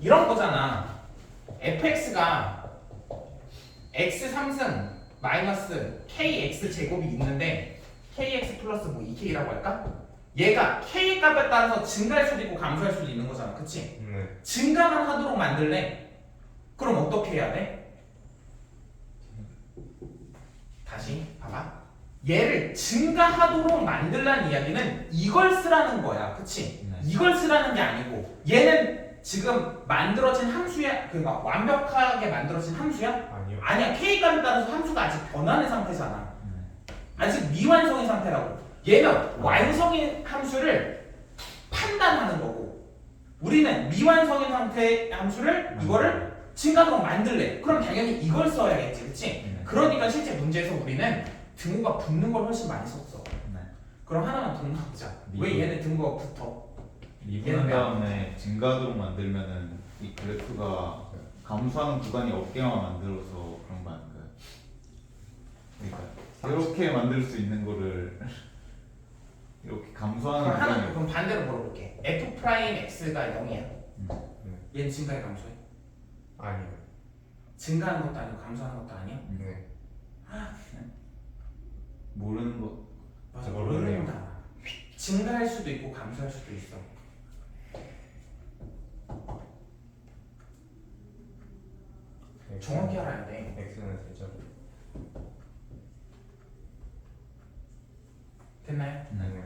이런 거잖아. fx가 x 3승 마이너스 kx 제곱이 있는데 kx 플러스 뭐 2k라고 할까? 얘가 k 값에 따라서 증가할 수도 있고 감소할 수도 있는 거잖아. 그치? 네. 증가만 하도록 만들래? 그럼 어떻게 해야 돼? 다시 봐봐. 얘를 증가하도록 만들라는 이야기는 이걸 쓰라는 거야. 그치? 네. 이걸 쓰라는 게 아니고 얘는 지금 만들어진 함수야. 그러니까 완벽하게 만들어진 함수야? 아니요. 아니야. k 값에 따라서 함수가 아직 변하는 상태잖아. 네. 아직 미완성인 상태라고. 얘는 완성인 함수를 판단하는 거고 우리는 미완성인 상태의 함수를 이거를 증가도록 만들래. 그럼 당연히 이걸 써야겠지, 그렇지? 네. 그러니까 실제 문제에서 우리는 등호가 붙는 걸 훨씬 많이 썼어. 네. 그럼 하나만 더 넣자. 왜 미분. 얘는 등호가 붙어? 미분한 다음에 증가도록 만들면은 이 그래프가 감소하는 구간이 없게만 만들어서 그런 거 아닌가요? 그러니까 이렇게 만들 수 있는 거를 이렇게 감소하는 그럼 하나 구간이 그럼 반대로 물어볼게. f 프라임 x가 0이야. 음. 얘는 증가해 감소해? 아니요. 증가하는 것도 아니고 감소하는 것도 아니야? 네. 모르는 거 맞아 모르네요. 모른다. 증가할 수도 있고 감소할 수도 있어. 정확히 알아야 돼. x는 세죠. 됐나요? 네.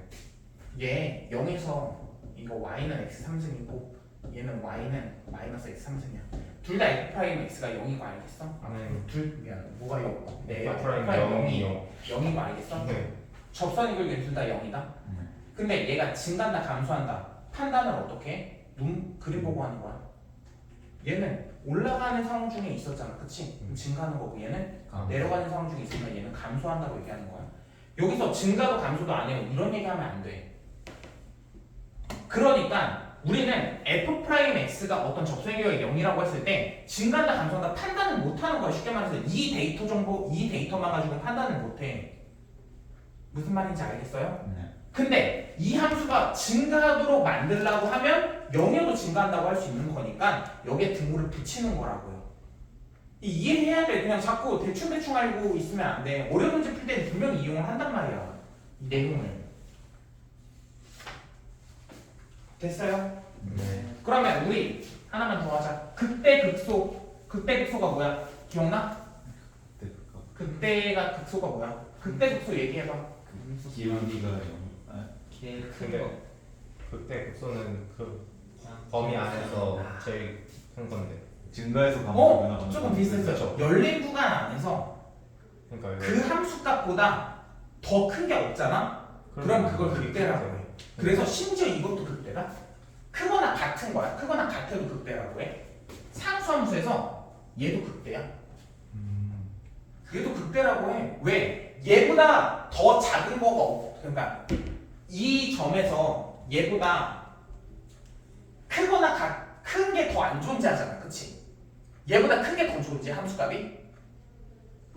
얘 0에서 이거 y는 x 3승이고 얘는 y는 마이너스 x 3승이야. 둘 다 f 프라임 x가 0인 거 알겠어? 네. 둘 미안 뭐가 0? 네 F 프라임 0이 0이요. 0인 거 알겠어? 네. 접선이 긁기 둘다 0이다. 네. 근데 얘가 증가한다 감소한다 판단을 어떻게 해? 눈 그림 보고 하는 거야 얘는 올라가는 상황 중에 있었잖아. 그치? 그럼 증가하는 거고 얘는? 감- 내려가는 상황 중에 있으면 얘는 감소한다고 얘기하는 거야. 여기서 증가도 감소도 안 해요. 이런 얘기하면 안 돼. 그러니까 우리는 f 프라임 x가 어떤 접선기가 0이라고 했을 때 증가한다 감소한다 판단을 못 하는 거야. 쉽게 말해서 이 데이터 정보 이 데이터만 가지고 판단을 못 해. 무슨 말인지 알겠어요? 네. 근데 이 함수가 증가하도록 만들라고 하면 0에도 증가한다고 할 수 있는 거니까 여기에 등호를 붙이는 거라고요. 이- 이해해야 돼. 그냥 자꾸 대충대충 알고 있으면 안 돼. 어려운 문제 풀 때는 분명히 이용을 한단 말이야. 이 내용을. 됐어요? 네. 그러면 우리 하나만 더 하자. 극대 극소. 극대 극소가 뭐야? 기억나? 그때 극대가 극소가 뭐야? 극대 극소 얘기해봐. 그 기울기가 영 아, 근데 그때 국소는 그 범위 안에서 제일 큰 건데. 증가해서 감소 어? 조금 비슷했어요. 열린 구간 안에서 그러니까 그 함수 값보다 더 큰 게 없잖아? 그럼 그걸 극대라고 해. 그래서 심지어 이것도 극대다? 크거나 같은 거야. 크거나 같아도 극대라고 해. 상수함수에서 얘도 극대야. 음. 얘도 극대라고 해. 왜? 얘보다 더 작은 거가 없. 그러니까 이 점에서 얘보다 크거나 큰 게 더 안 존재하잖아. 그치? 얘보다 큰 게 더 존재 함수값이?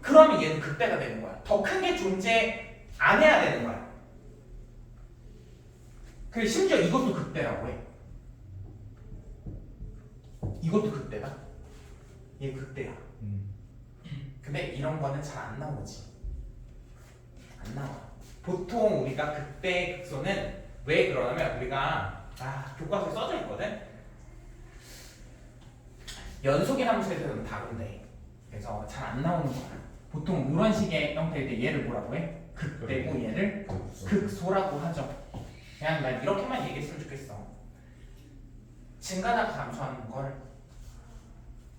그러면 얘는 극대가 되는 거야. 더 큰 게 존재 안 해야 되는 거야. 그리고 심지어 이것도 극대라고 해. 이것도 극대다. 얘 극대야. 음. 근데 이런 거는 잘 안 나오지. 안 나와. 보통 우리가 극대 극소는 왜 그러냐면 우리가 아 교과서에 써져 있거든. 연속인 함수에서는 다른데 그래서 잘 안 나오는 거야. 보통 이런 식의 형태일 때 얘를 뭐라고 해? 극대고 얘를 극소라고 하죠. 그냥 난 이렇게만 얘기했으면 좋겠어. 증가나 감소하는 걸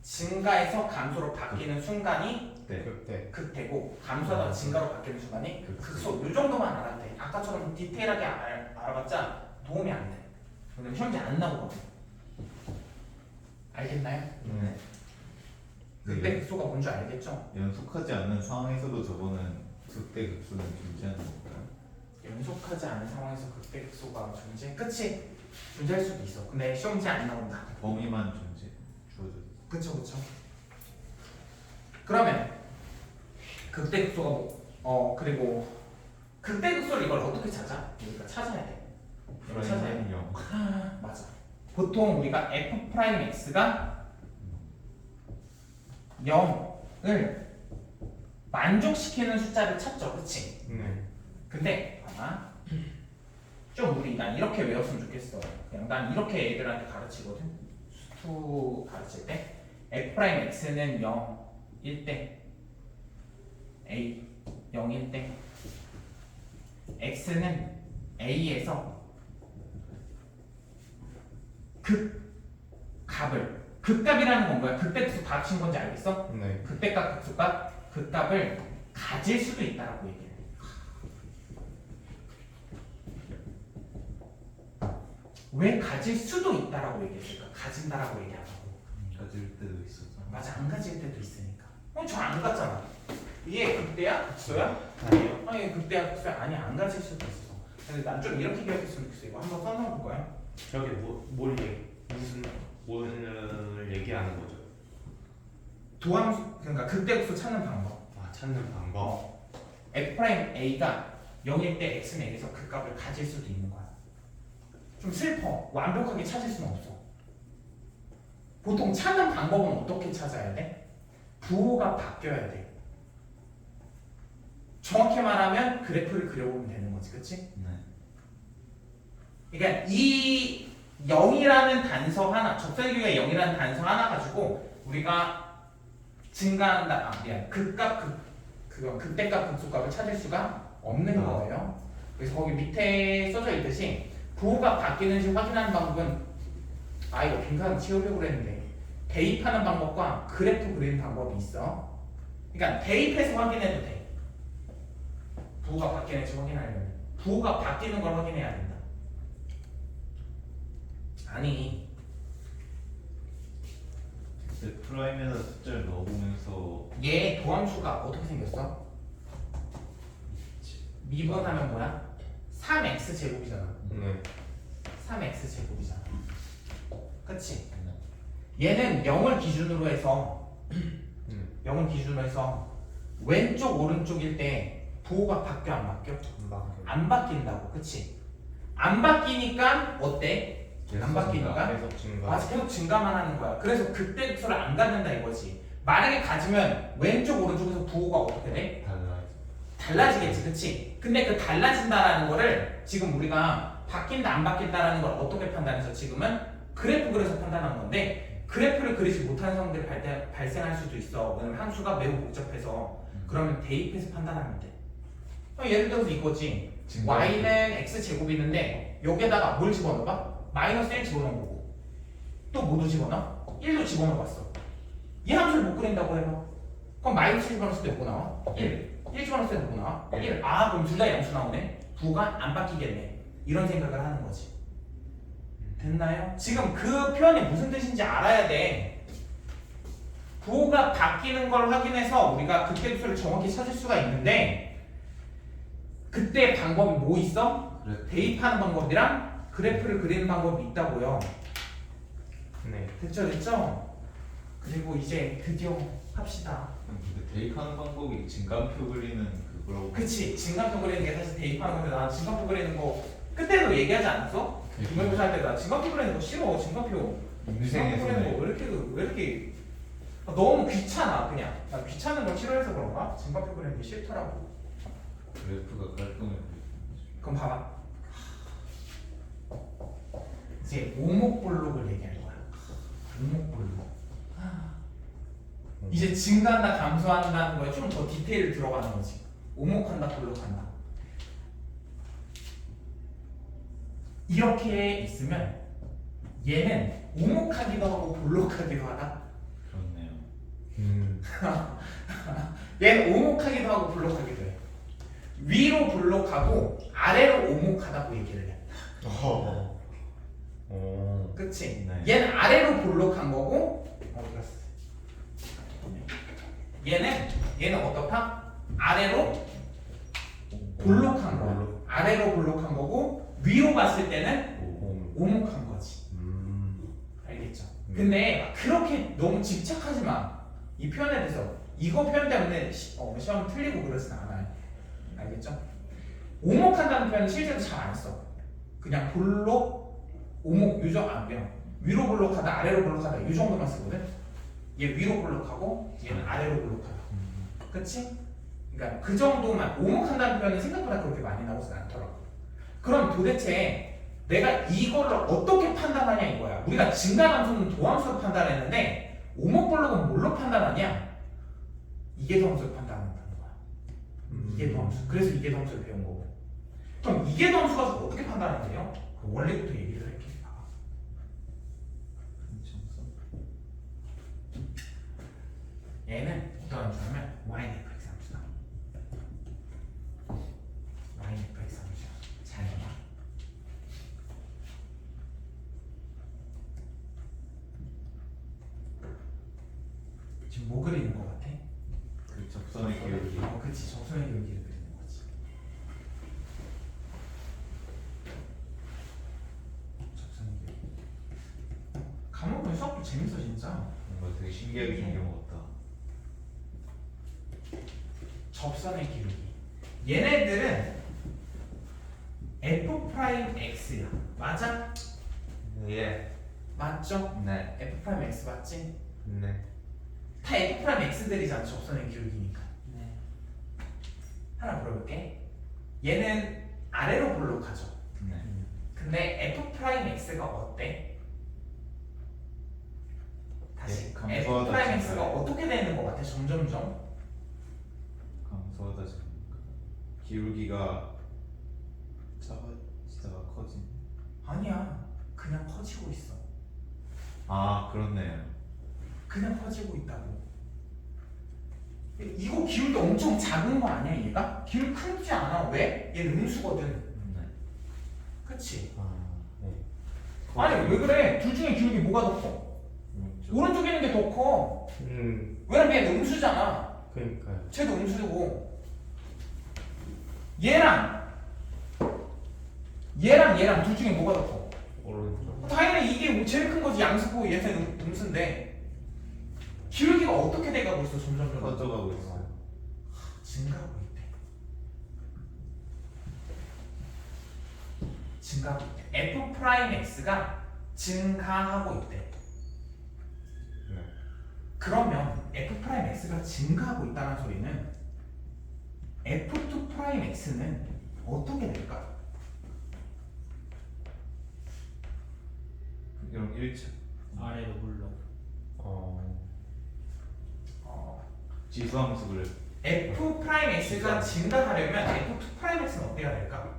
증가에서 감소로 바뀌는 순간이 네. 그때 극대고 감소하다가 증가로 바뀌는 순간이 극소. 극소. 이 정도만 알아도 돼. 아까처럼 디테일하게 알, 알아봤자 도움이 안 돼. 근데 시험지 안 나오거든. 알겠나요? 네. 극대 네. 극소가 뭔지 알겠죠? 연속하지 않는 상황에서도 저거는 극대 극소는 존재하는 건가요? 연속하지 않은 상황에서 극대 극소가 존재. 끝이 존재할 수도 있어. 근데 시험지 안 나온다. 범위만 존재 주어져. 그쵸 그쵸 그러면 극대극소가 뭐, 어 그리고 극대극소를 이걸 어떻게 찾아? 우리가 찾아야 돼 이걸 찾아야 돼 영. 맞아 보통 우리가 f 프라임 x가 0을 만족시키는 숫자를 찾죠, 그치? 네. 근데 아마 좀 우리 난 이렇게 외웠으면 좋겠어. 그냥 난 이렇게 애들한테 가르치거든. 수투 가르칠 때 f 프라임 x는 0, 1대 a 0, 1대 x는 a에서 극값을 극값이라는 건 뭐야? 극대수 다 합친 건지 알겠어? 네. 극대값 극수값 극값을 가질 수도 있다라고 얘기해. 왜 가질 수도 있다라고 얘기했을까? 가진다라고 얘기하고 가질 때도 있었어. 맞아 안 가질 때도 있으니까. 어, 저 안 갔잖아. 얘 극대야? 극소야? 아니에요. 아니 극대야 극소야? 아니 안 가질 수도 있어. 근데 난 좀 이렇게 기억했으면 좋겠어. 이거 한번 써놓은 볼까요? 저게 뭐, 뭘 얘기, 무슨 뭘 얘기하는 거죠? 도함수 그러니까 극대 극소 찾는 방법. 아 찾는 방법. f 프라임 a가 0일 때 x는 y에서 그 값을 가질 수도 있는 거야. 좀 슬퍼. 완벽하게 찾을 수는 없어. 보통 찾는 방법은 어떻게 찾아야 돼? 부호가 바뀌어야 돼. 정확히 말하면 그래프를 그려보면 되는 거지, 그치? 네. 그러니까 이 0이라는 단서 하나, 적선기가 0이라는 단서 하나 가지고 우리가 증가한다, 아 미안, 극값, 극, 그거 극대값, 극소값을 찾을 수가 없는 아. 거예요. 그래서 거기 밑에 써져 있듯이 부호가 바뀌는지 확인하는 방법은 아 이거 빈칸 치우려고 그랬는데 대입하는 방법과 그래프 그리는 방법이 있어. 그러니까 대입해서 확인해도 돼. 부호가 바뀌는지 확인하려면 부호가 바뀌는 걸 확인해야 된다. 아니 네, 프라임에다 숫자를 넣어보면서 얘 도함수가 어떻게 생겼어? 미분하면 뭐야? 3x 제곱이잖아. 네. 3x 제곱이잖아. 그치? 얘는 0을 기준으로 해서 음. 0을 기준으로 해서 왼쪽 오른쪽일 때 부호가 바뀌어 안 바뀌어? 안 바뀌어. 안 바뀐다고. 그치? 안 바뀌니까 어때? 안 바뀌니까 계속 증가. 맞아 계속 증가만 하는 거야. 그래서 그때 수를 안 갖는다 이거지. 만약에 가지면 왼쪽 오른쪽에서 부호가 어떻게 돼? 달라. 달라지겠지, 그치? 근데 그 달라진다라는 거를 지금 우리가 바뀐다 안 바뀐다라는 걸 어떻게 판단해서 지금은 그래프 그려서 판단한 건데 그래프를 그리지 못하는 상황들이 발대, 발생할 수도 있어. 왜냐면 함수가 매우 복잡해서 그러면 대입해서 판단하면 돼. 어, 예를 들어서 이거지. y는 x 제곱이 있는데 여기에다가 뭘 집어넣어봐? 마이너스 1 집어넣은 거고 또 뭐도 집어넣어? 1도 집어넣어봤어. 이 함수를 못 그린다고 해봐. 그럼 마이너스 1 집어넣었을 때뭐 나와? 1. 1 집어넣었을 때뭐 나와? 1. 아 그럼 둘 다 양수 나오네. 부가 안 바뀌겠네. 이런 생각을 하는 거지. 됐나요? 지금 그 표현이 무슨 뜻인지 알아야 돼. 부호가 바뀌는 걸 확인해서 우리가 그때 수를 정확히 찾을 수가 있는데 그때 방법이 뭐 있어? 그래. 대입하는 방법이랑 그래프를 그리는 방법이 있다고요. 네. 됐죠, 됐죠? 그리고 이제 드디어 합시다. 근데 대입하는 방법이 증가표 그리는 그거라고. 그치, 증가표 그리는 게 사실 대입하는 건데 나 증가표 그리는 거 그때도 얘기하지 않았어? 중간고사 할 때 나 증가표 그리는 거 싫어, 증가표. 증가표 그리는 인생에서는 거 왜 이렇게 왜 이렇게 아, 너무 귀찮아 그냥. 나 귀찮은 걸 싫어해서 그런가? 증가표 그리는 게 싫더라고. 그래프가 깔끔해. 그럼 봐봐. 이제 오목볼록을 얘기할 거야. 오목볼록. 이제 증가한다, 감소한다는 거에 좀 더 디테일 들어가는 거지. 오목한다, 볼록한다. 이렇게 있으면 얘는 오목하기도 하고 볼록하기도 하다. 그렇네요. 음. 얘는 오목하기도 하고 해. 위로 볼록하고 아래로 오목하다고 얘기를 해. 어. 어. 그치? 네. 얘는 아래로 볼록한 거고 어디 갔어? 얘는 얘는 어떻다? 아래로 볼록한 거야. 아래로 볼록한 거고 위로 봤을 때는 오. 오목한 거지. 음. 알겠죠? 음. 근데 막 그렇게 너무 집착하지 마. 이 표현에 대해서 이거 표현 때문에 시, 어, 시험 틀리고 그러진 않아요. 알겠죠? 오목한다는 표현은 실제로 잘 안 써. 그냥 볼록, 오목, 유적 안 배워. 위로 블록하다 아래로 블록하다 이 정도만 쓰거든. 얘 위로 블록하고 얘는 아래로 블록하다. 그치? 그러니까 그 정도만 오목한다는 표현이 생각보다 그렇게 많이 나오진 않더라고. 그럼 도대체 내가 이거를 어떻게 판단하냐 이거야. 우리가 증가함수는 도함수로 판단했는데 오목 블록은 뭘로 판단하냐? 이게 도함수로 거야. 이게 도함수. 그래서 이게 도함수를 배운 거고. 그럼 이게 도함수가 어떻게 판단하는데요? 그 원래부터 얘기를 할게. 얘는 어떤 함수냐면 y fx 함수다. y fx 함수야. 잘 봐. 지금 뭐 그리는 거 같아? 그 접선의 기울기 어, 그치. 접선의 기울기를 그리는 거지. 기울기. 감옥은 수업도 재밌어 진짜. 뭔가 되게 신기하게 생겨 먹었다 접선의 기울기. 얘네들은 f 프라임 x야. 맞아? 예. 맞죠? 네 f 프라임 x 맞지? 네. 다 f 프라임 x들이잖아. 접선의 기울기니까. 네. 하나 물어볼게. 얘는 아래로 블록하죠. 네. 근데 f 프라임 x가 어때? 다시 네, f 감소하다 프라임 증가해. x가 어떻게 되는 것 같아? 점점점. 감소하다 보니까 기울기가 작아 작아 커진 아니야. 그냥 커지고 있어. 아 그렇네요 그냥 커지고 있다고. 이거 기울기 엄청 작은 거 아니야 얘가? 기울 크지 않아. 왜? 얘는 음수거든. 네 그치? 아, 네. 아니 왜 그래? 둘 중에 기울기 뭐가 더 커? 오른쪽 오른쪽에 있는 게 더 커. 음, 왜냐면 얘는 음수잖아. 그러니까요. 쟤도 음수고. 얘랑 얘랑 얘랑 둘 중에 뭐가 더 커? 오른쪽. 당연히 이게 뭐 제일 큰 거지 양수고 얘는 음- 음수인데 기울기가 어떻게 돼가고 있어 점점 점 커져가고 있어요 증가하고 있대. 증가하고 있대. f 프라임 x가 증가하고 있대. 네. 그러면 f 프라임 x가 증가하고 있다는 소리는 f2 프라임 x는 어떻게 될까? 그럼 1차 아래로 물러 어, 어, 지수함수 그래 f 프라임 x가 증가하려면 f2 프라임 x는 어때야 될까?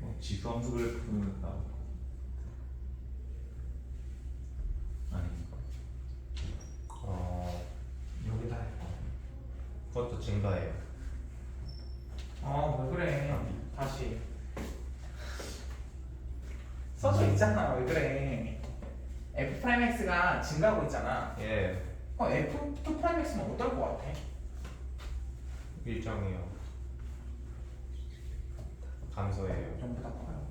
뭐 지수함수 그래프는 거 아닌가 어, 여기다 할 거. 그것도 증가해요. 어, 왜 그래? 다시. 써져 있잖아. 왜 그래? f 프라임 x가 증가하고 있잖아. 예. 어, f2 프라임 x는 어떨 것 같아? 일정이요. 감소해요. 전부 다 커요.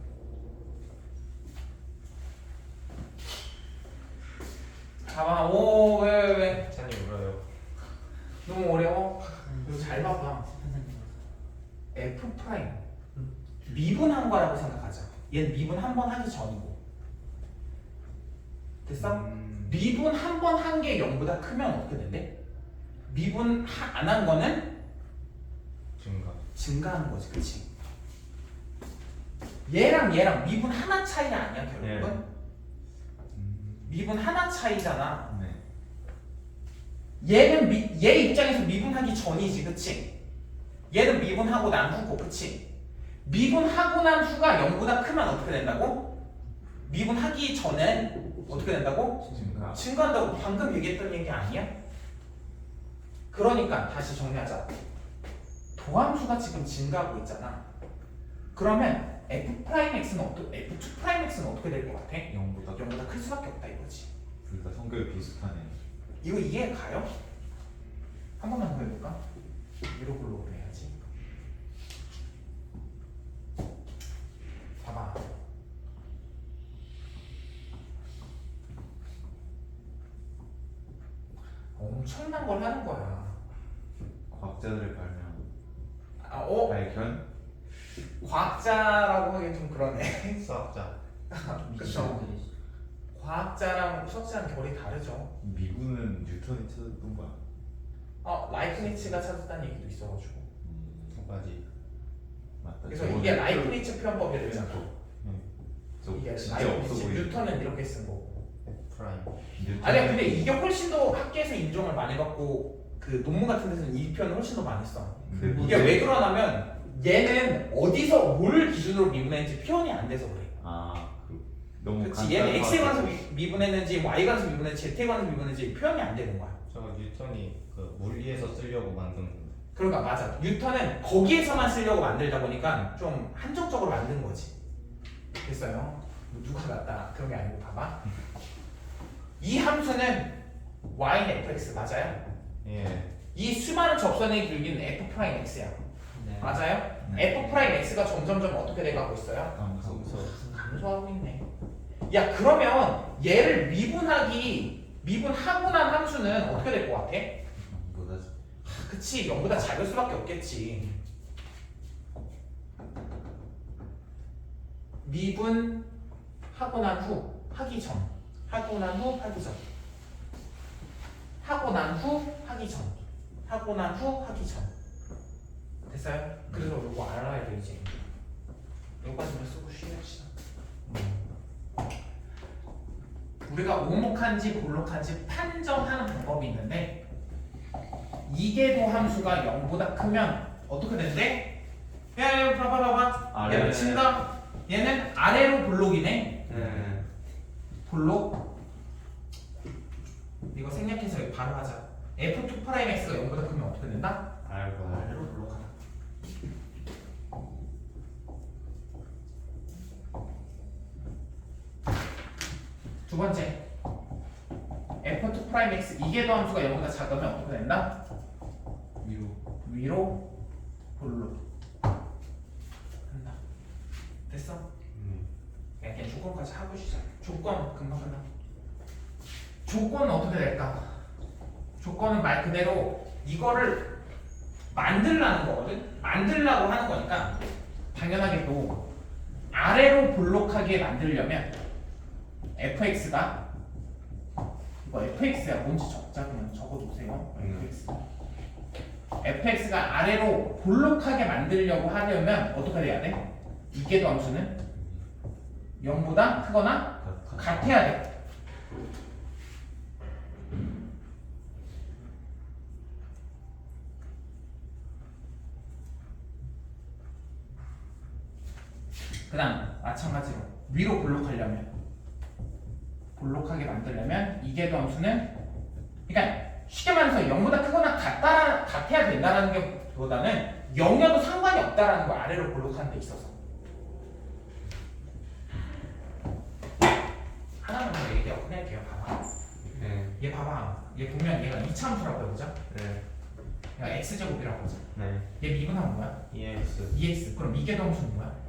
봐봐. 오, 왜, 왜, 왜? 찬이 울어요. 너무 어려워? 이거 잘 봐봐. f 프라임 미분한 거라고 생각하자. 얘는 미분 한 번 하기 전이고. 됐어? 음, 미분 한 게 0보다 크면 어떻게 된대? 미분 안 한 거는 증가. 증가하는 거지, 그치? 얘랑 얘랑 미분 하나 차이 아니야, 결국은? 예. 음, 미분 하나 차이잖아. 네 얘는 미, 얘 입장에서 미분하기 전이지, 그치? 얘는 미분하고 난 후고, 그치? 미분하고 난 후가 0보다 크면 어떻게 된다고? 미분하기 전엔 어떻게 된다고? 증가 증가한다고 방금 얘기했던 얘기 아니야? 그러니까 다시 정리하자. 도함수가 지금 증가하고 있잖아. 그러면 f 프라임 x는 어떻 f2 프라임 x는 어떻게 될 것 같아? 0보다 0보다 클 수밖에 없다 이거지. 둘다 성격이 비슷하네 이거 이해 가요? 한 번만 더 해볼까? 위로 블록으로 해야지. 봐봐. 엄청난 걸 하는 거야. 과학자들의 발명 아, 어? 발견 과학자라고 하기 좀 그러네. 수학자. 그쵸. 과학자랑 수학자랑 결이 다르죠. 미분은 뉴턴이 찾았던 거야. 어, 라이프니츠가 찾았다는 얘기도 있어가지고. 음, 까지 맞다. 그래서 저거는 이게 라이프니츠 표현법이라 또- 되잖아. 저 이게 진짜 라이프니츠, 보이네. 뉴턴은 이렇게 쓴 거고. 프라임 아니야, 근데 이게 훨씬 더 학계에서 인정을 많이 받고 그 논문 같은 데서는 이 표현을 훨씬 더 많이 써. 근데 이게 왜 그러냐면 얘는 어디서 뭘 기준으로 미분했는지 표현이 안 돼서 그래. 아, 그 너무 그렇지. 얘는 x에 관해서. 미- 미분했는지 y에 관해서 미분했는지 z에 관해서 미분했는지 표현이 안 되는 거야. 저거 뉴턴이 그 물리에서 쓰려고 만든 건데 그러니까 맞아. 뉴턴은 거기에서만 쓰려고 만들다 보니까 좀 한정적으로 만든 거지. 됐어요. 뭐 누가 같다 그런 게 아니고 봐봐. 이 함수는 y는 fx 맞아요? 예 이 수많은 접선의 길이는 f 프라임 x야. 네. 맞아요? 네. f 프라임 x가 점점점 어떻게 돼가고 있어요? 감소. 감소하고 있네. 야 그러면 얘를 미분하기 미분하고 난 함수는 어떻게 될 것 같아? 보다 아, 그치 0보다 작을 수밖에 없겠지. 미분 하고 난 후 하기 전 하고 난 후 하기 전 하고 난 후 하기 전 하고 난 후 하기 전 됐어요? 그래서 이거 알아야 돼 이제 여기까지만 쓰고 쉬합시다 우리가 오목한지 볼록한지 판정하는 방법이 있는데 이계도 함수가 0보다 크면 어떻게 된대? 야, 야, 봐봐, 봐봐. 아래. 얘 미친다. 얘는 아래로 볼록이네. 네. 볼록. 이거 생략해서 바로 하자. f2 프라임 x가 0보다 크면 어떻게 된다? 알고 아래로 볼록하다. 두 번째. f2 프라임 x 이계도 함수가 0보다 작으면 어떻게 된다? 위로. 위로 볼록 한다. 됐어? 음. 약간 조건까지 하고 시작. 조건 금방 끝나. 조건은 어떻게 될까? 조건은 말 그대로 이거를 만들라는 거거든. 만들라고 하는 거니까 당연하게 또 아래로 볼록하게 만들려면 fx가 이거 fx야 뭔지 적자 그냥 적어두세요. 음. fx. fx가 아래로 볼록하게 만들려고 하려면 어떻게 돼야 돼? 이계도 함수는 0보다 크거나 같아. 같아야 돼. 그 다음 마찬가지로 위로 볼록하려면 볼록하게 만들려면 이계도 함수는 그러니까 쉽게 말해서 0보다 크거나 같다 같아야 된다라는 게 보다는 0이어도 상관이 없다라는 거 아래로 볼록하는 데 있어서 하나만 더 얘기하고 끝낼게요. 봐봐. 네. 얘 봐봐. 얘 보면 얘가 이차함수라고 해보자. 네. 얘가 x제곱이라고 하자. 네. 얘 미분하면 뭐야? EX 2x. 그럼 이계도 함수는 뭐야?